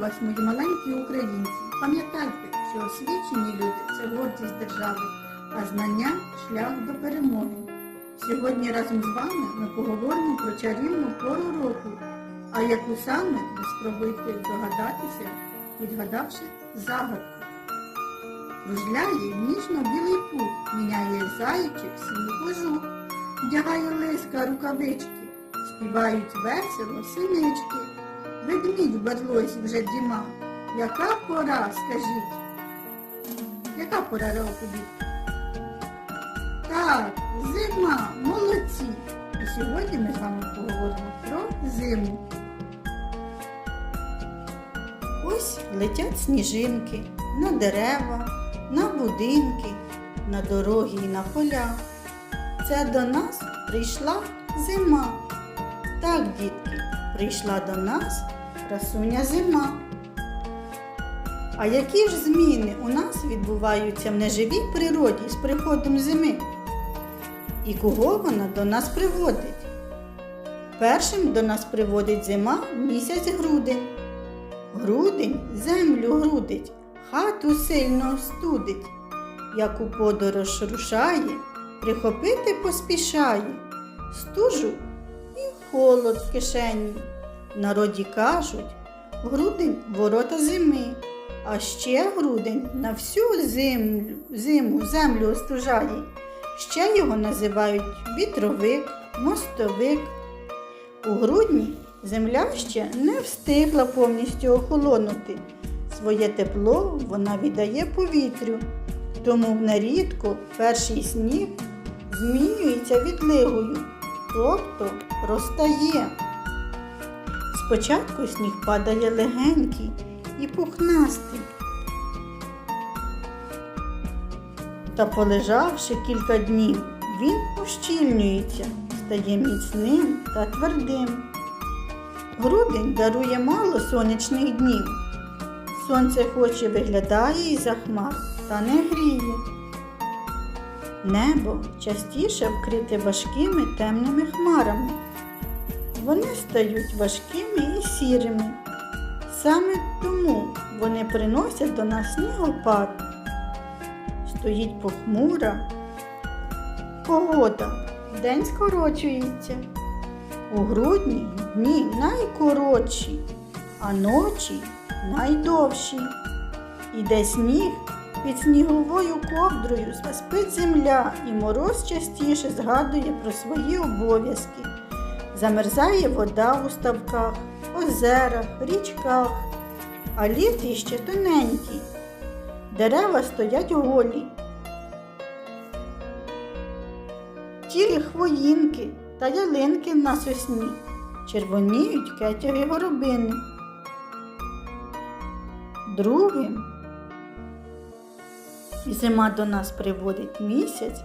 Вас, мої маленькі українці. Пам'ятайте, що освічені люди це гордість держави, а знання шлях до перемоги. Сьогодні разом з вами ми поговоримо про чарівну пору року, а яку саме ви спробуйте догадатися, відгадавши загадку. Кружляє ніжно-білий пух, міняє зайчик свій кожух, вдягає лиска рукавички, співають весело синички. Ведмідь в вже діма. Яка пора, скажіть? Яка пора року дітки? Так, зима, молодці. І сьогодні ми з вами поговоримо про зиму. Ось летять сніжинки на дерева, на будинки, на дороги і на поля. Це до нас прийшла зима. Так, дітки, прийшла до нас красуня зима. А які ж зміни у нас відбуваються в неживій природі з приходом зими? І кого вона до нас приводить? Першим до нас приводить зима місяць грудень. Грудень землю грудить, хату сильно студить, як у подорож рушає, прихопити поспішає, стужу і холод в кишені. Народі кажуть, грудень ворота зими, а ще грудень на всю землю, зиму землю остужає. Ще його називають вітровик, мостовик. У грудні земля ще не встигла повністю охолонути. Своє тепло вона віддає повітрю, тому нерідко перший сніг змінюється відлигою, тобто розтає. Спочатку сніг падає легенький і пухнастий. Та полежавши кілька днів, він ущільнюється, стає міцним та твердим. Грудень дарує мало сонячних днів. Сонце хоч і виглядає із за хмар, та не гріє. Небо частіше вкрите важкими темними хмарами. Вони стають важкими і сірими. Саме тому вони приносять до нас снігопад. Стоїть похмура. Погода. День скорочується. У грудні дні найкоротші, а ночі найдовші. Іде сніг під сніговою ковдрою спить земля і мороз частіше згадує про свої обов'язки. Замерзає вода у ставках, озерах, річках, а лід іще тоненький. Дерева стоять голі. Тілі хвоїнки та ялинки на сосні, червоніють кетяги горобини. Другим зима до нас приводить місяць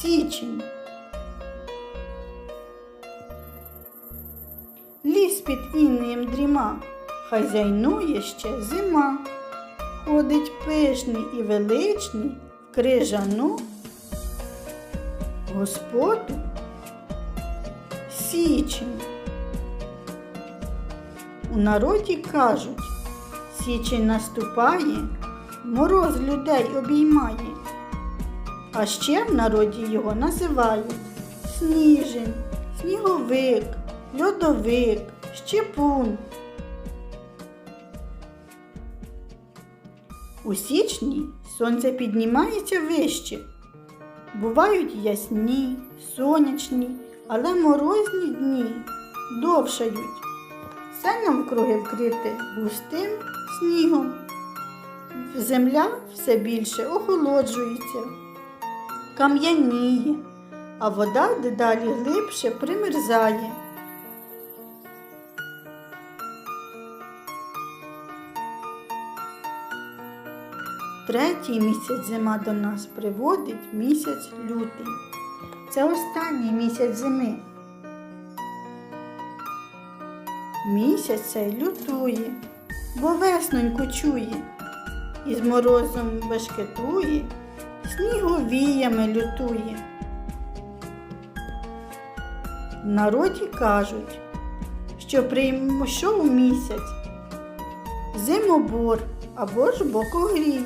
січень. Ліс під інеєм дріма, хазяйнує ще зима. Ходить пишний і величний в крижану господу січень. У народі кажуть, січень наступає, мороз людей обіймає. А ще в народі його називають сніжень, сніговик, льодовик, щепун. У січні сонце піднімається вище. Бувають ясні, сонячні, але морозні дні довшають. Все навкруги вкрите густим снігом. Земля все більше охолоджується, кам'яніє, а вода дедалі глибше примерзає. Третій місяць зима до нас приводить місяць лютий. Це останній місяць зими. Місяць цей лютує, бо весноньку чує, і з морозом бешкетує, сніговіями лютує. В народі кажуть, що прийшов місяць, зимобор або ж бокогрій.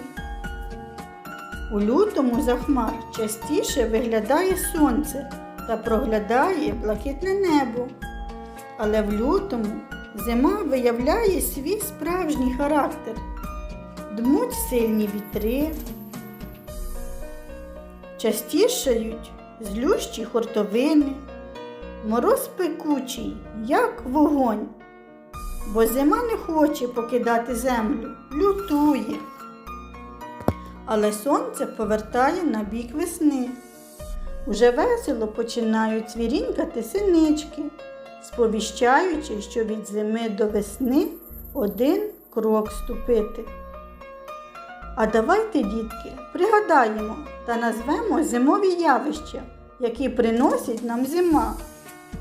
У лютому за хмар частіше виглядає сонце та проглядає блакитне небо. Але в лютому зима виявляє свій справжній характер. Дмуть сильні вітри, частішають злющі хортовини, мороз пекучий, як вогонь, бо зима не хоче покидати землю, лютує. Але сонце повертає на бік весни. Уже весело починають цвірінькати синички, сповіщаючи, що від зими до весни один крок ступити. А давайте, дітки, пригадаємо та назвемо зимові явища, які приносять нам зима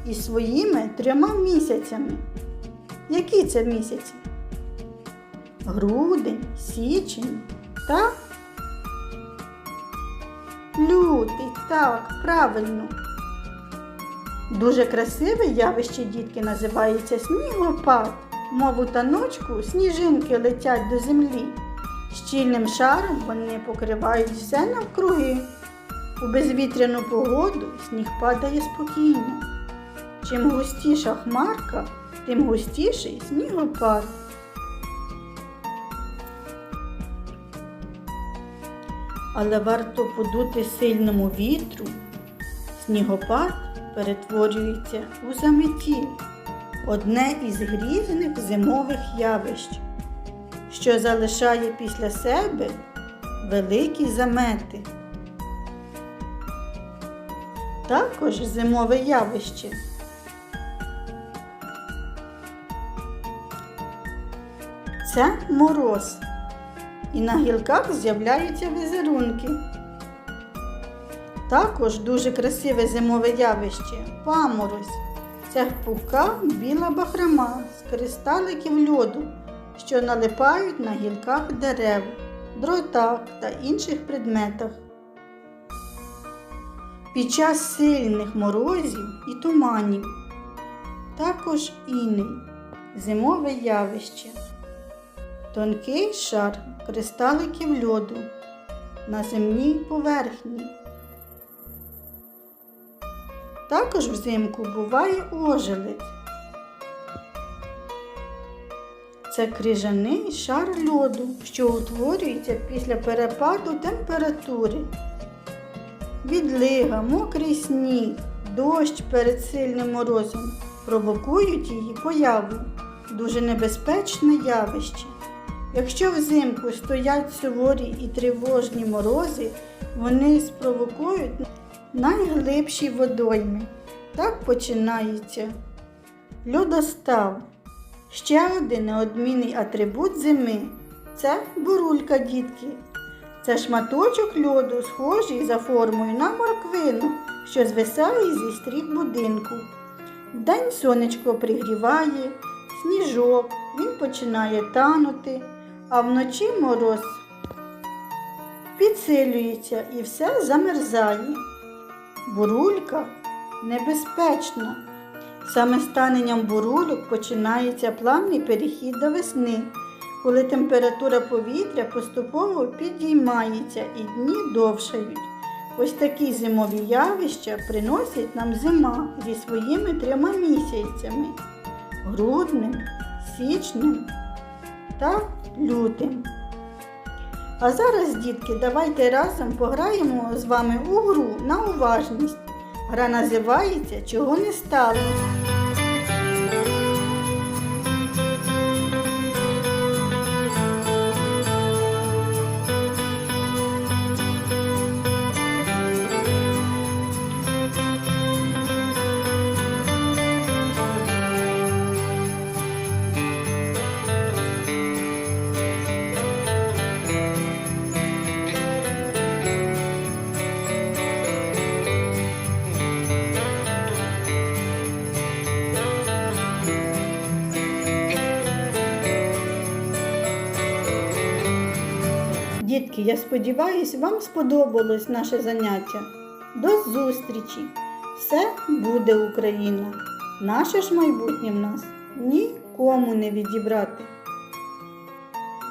із своїми трьома місяцями. Які це місяці? Грудень, січень та лютий, так, правильно. Дуже красиве явище дітки називається снігопад. Мову таночку сніжинки летять до землі. Щільним шаром вони покривають все навкруги. У безвітряну погоду сніг падає спокійно. Чим густіша хмарка, тим густіший снігопад. Але варто подути сильному вітру, снігопад перетворюється у заметіль, одне із грізних зимових явищ, що залишає після себе великі замети. Також зимове явище. Це мороз. І на гілках з'являються візерунки. Також дуже красиве зимове явище паморозь. Це пухка біла бахрома з кристаликів льоду, що налипають на гілках дерев, дротах та інших предметах. Під час сильних морозів і туманів. Також іней зимове явище. Тонкий шар кристаликів льоду на земній поверхні. Також взимку буває ожеледь. Це крижаний шар льоду, що утворюється після перепаду температури. Відлига, мокрий сніг, дощ перед сильним морозом провокують її появу. Дуже небезпечне явище. Якщо взимку стоять суворі і тривожні морози, вони спровокують найглибші водойми. Так починається льодостав. Ще один неодмінний атрибут зими це бурулька, дітки. Це шматочок льоду, схожий за формою на морквину, що звисає зі стріх будинку. Вдень сонечко пригріває, сніжок, він починає танути, а вночі мороз підсилюється і все замерзає. Бурулька небезпечна. Саме станенням бурульок починається плавний перехід до весни, коли температура повітря поступово підіймається і дні довшають. Ось такі зимові явища приносять нам зима зі своїми трьома місяцями грудним, січним та лютим. А зараз, дітки, давайте разом пограємо з вами у гру на уважність. Гра називається Чого не стало. Дітки, я сподіваюся, вам сподобалось наше заняття. До зустрічі! Все буде Україна! Наше ж майбутнє в нас нікому не відібрати.